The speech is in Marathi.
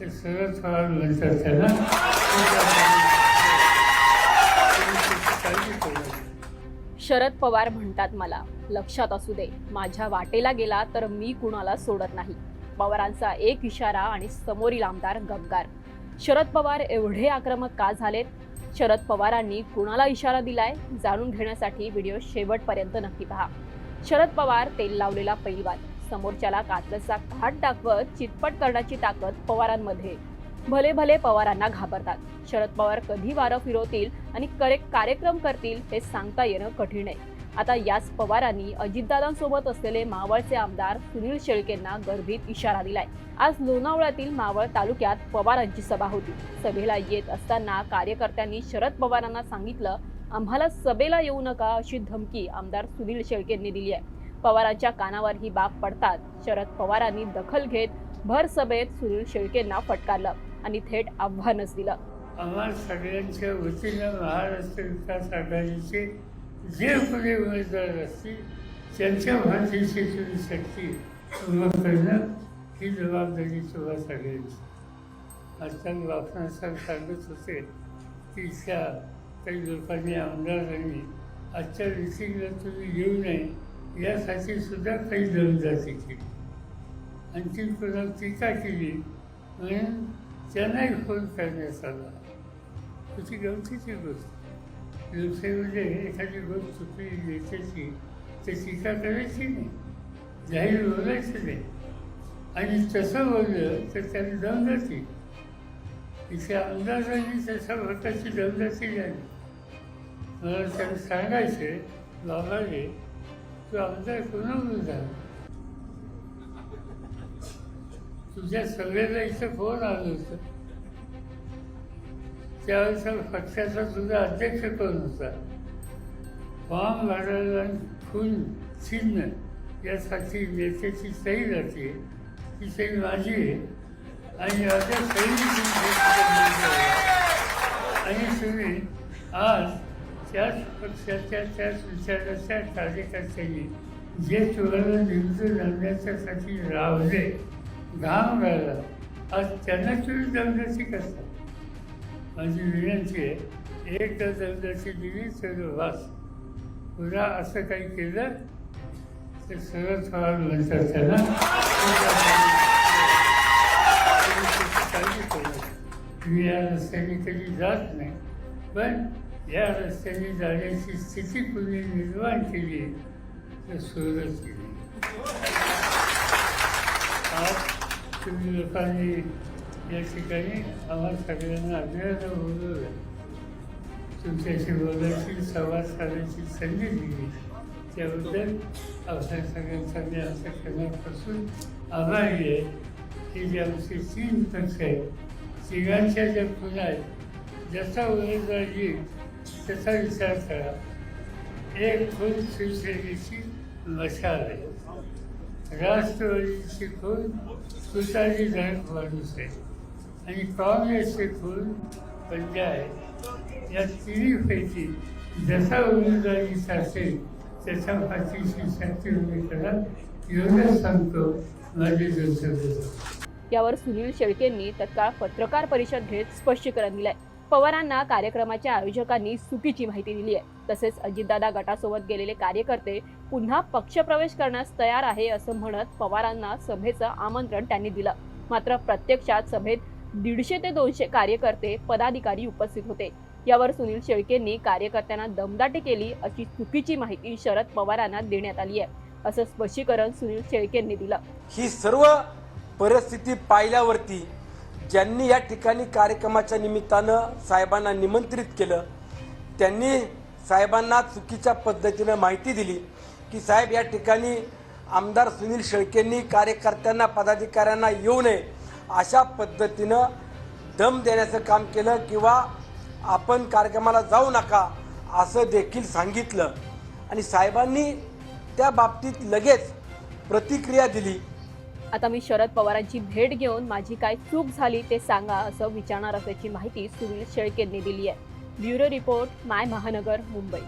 ते शरद पवार म्हणतात शरद पवार म्हणतात मला लक्षात असू दे माझ्या वाटेला गेला तर मी कुणाला सोडत नाही. पवारांचा एक इशारा आणि समोरील आमदार गद्दार शरद पवार एवढे आक्रमक का झालेत? शरद पवारांनी कुणाला इशारा दिलाय? जाणून घेण्यासाठी व्हिडिओ शेवटपर्यंत नक्की पहा. शरद पवार तेल लावलेला पैलवान. समोरच्याला कातरचा घाट दाखवत चितपट करण्याची ताकद पवारांमध्ये. भले भले पवारांना घाबरतात. शरद पवार कधी वारं फिरवतील आणि करे कार्यक्रम करतील हे सांगता येणं कठीण आहे. आता याच पवारांनी अजितदादांसोबत असलेले मावळचे आमदार सुनील शेळकेंना गर्भीत इशारा दिलाय. आज लोणावळ्यातील मावळ तालुक्यात पवारांची सभा होती. सभेला येत असताना कार्यकर्त्यांनी शरद पवारांना सांगितलं आम्हाला सभेला येऊ नका अशी धमकी आमदार सुनील शेळकेंनी दिली आहे. पवारांच्या कानावर ही बाब पडतात. शरद पवारांनी दखल घेत भर सभेत सुनील शेळकेंना फटकारलं आणि थेट आव्हानच दिलं. आम्हा सगळ्यांच्या वतीनं महाराष्ट्र विकास आघाडीचे जे कोणी उमेदवार असतील त्यांच्या भाषेची तुम्ही शक्ती उभं करणं ही जबाबदारी तुम्हा सगळ्यांची. आजकाल बापना साहेब सांगत होते की इथल्या काही लोकांनी आमदारांनी आजच्या मिटिंगला तुम्ही येऊ नये यासाठी सुद्धा काही दमदाटी केली. आणखी पुन्हा टीका केली म्हणून त्यांनाही फोन करण्यात आला. तुझी गमतीची गोष्ट. लोकसेवेमध्ये म्हणजे एखादी गोष्ट चुकली नेत्याची तर टीका करायची नाही. जाहीर बोलायचं नाही. आणि तसं बोललं तर त्याला दमदाटी इथे अंदाजाने तशा प्रकारची दमदाटी झाली मला त्याला सांगायचे लावायचे तू आमदार कोणाकडून झाला तुझ्या सगळ्याला इथं फोन आलं होतं त्यावेळेस पक्षाचा तुझा अध्यक्ष कोण होता फॉर्म भरायला खून चिन्ह यासाठी नेत्याची सही जाते ती सही माझी आहे आणि माझ्या सही आणि तुम्ही आज त्याच पक्षाच्या त्याच विचाराच्या कार्यकर्त्यांनी जे तुम्हाला निवडून आणण्याच्यासाठी रावले घाम राहिला आज त्यांना तुम्ही दमदाची करतात माझी विनंती आहे एक तर दमदाची दिली तर वास. पुन्हा असं काही केलं तर सर्व थोडा म्हणतात त्याला काळजी करू मी या रस्त्याने कधी जात नाही पण या रस्त्याने जाण्याची स्थिती कुणी निर्माण केली तर सुरुवात केली. आज तुम्ही लोकांनी या ठिकाणी आम्हाला सगळ्यांना अभिनंदन बोलवलं. तुमच्याशी बोलायची संवाद साधायची संधी दिली. त्याबद्दल आपल्या सगळ्यांचा मी आमच्या मनापासून आभारी आहे. की जे आमचे तीन पक्ष आहेत तिघांच्या ज्या खुणा आहेत ज्याचा उमेदवार येईल त्याचा विचार करा एक खून शिवसेनेची मशाल आहे. राष्ट्रवादीची खून तुतारी धनक माणूस आहे. आणि काँग्रेसचे खून पंजा आहे. या तिन्हीपैकी जसा उमेदवारीचा असेल त्याच्या पाठीशी शक्ती उभी एवढंच सांगतो माझे जनसभेला यावर सुनील शेळकेंनी तत्काळ पत्रकार परिषद घेत स्पष्टीकरण दिलंय. पवारांना कार्यक्रमाच्या आयोजकांनी चुकीची माहिती दिली आहे. तसेच अजितदादा गटासोबत गेलेले कार्यकर्ते पुन्हा पक्षप्रवेश करण्यास तयार आहे असं म्हणत पवारांना सभेचं आमंत्रण त्यांनी दिलं. मात्र प्रत्यक्षात सभेत दीडशे ते दोनशे कार्यकर्ते पदाधिकारी उपस्थित होते. यावर सुनील शेळकेंनी कार्यकर्त्यांना दमदाटी केली अशी चुकीची माहिती शरद पवारांना देण्यात आली आहे असं स्पष्टीकरण सुनील शेळकेंनी दिलं. ही सर्व परिस्थिती पाहिल्यावरती ज्यांनी या ठिकाणी कार्यक्रमाच्या निमित्तानं साहेबांना निमंत्रित केलं त्यांनी साहेबांना चुकीच्या पद्धतीनं माहिती दिली की साहेब या ठिकाणी आमदार सुनील शेळकेंनी कार्यकर्त्यांना पदाधिकाऱ्यांना येऊ नये अशा पद्धतीनं दम देण्याचं काम केलं किंवा आपण कार्यक्रमाला जाऊ नका असं देखील सांगितलं. आणि साहेबांनी त्या बाबतीत लगेच प्रतिक्रिया दिली आता मी शरद पवारांची भेट घेऊन माझी काय चूक झाली ते सांगा असं विचारणार असल्याची माहिती सुनील शेळकेंनी दिली आहे. ब्युरो रिपोर्ट माय महानगर मुंबई.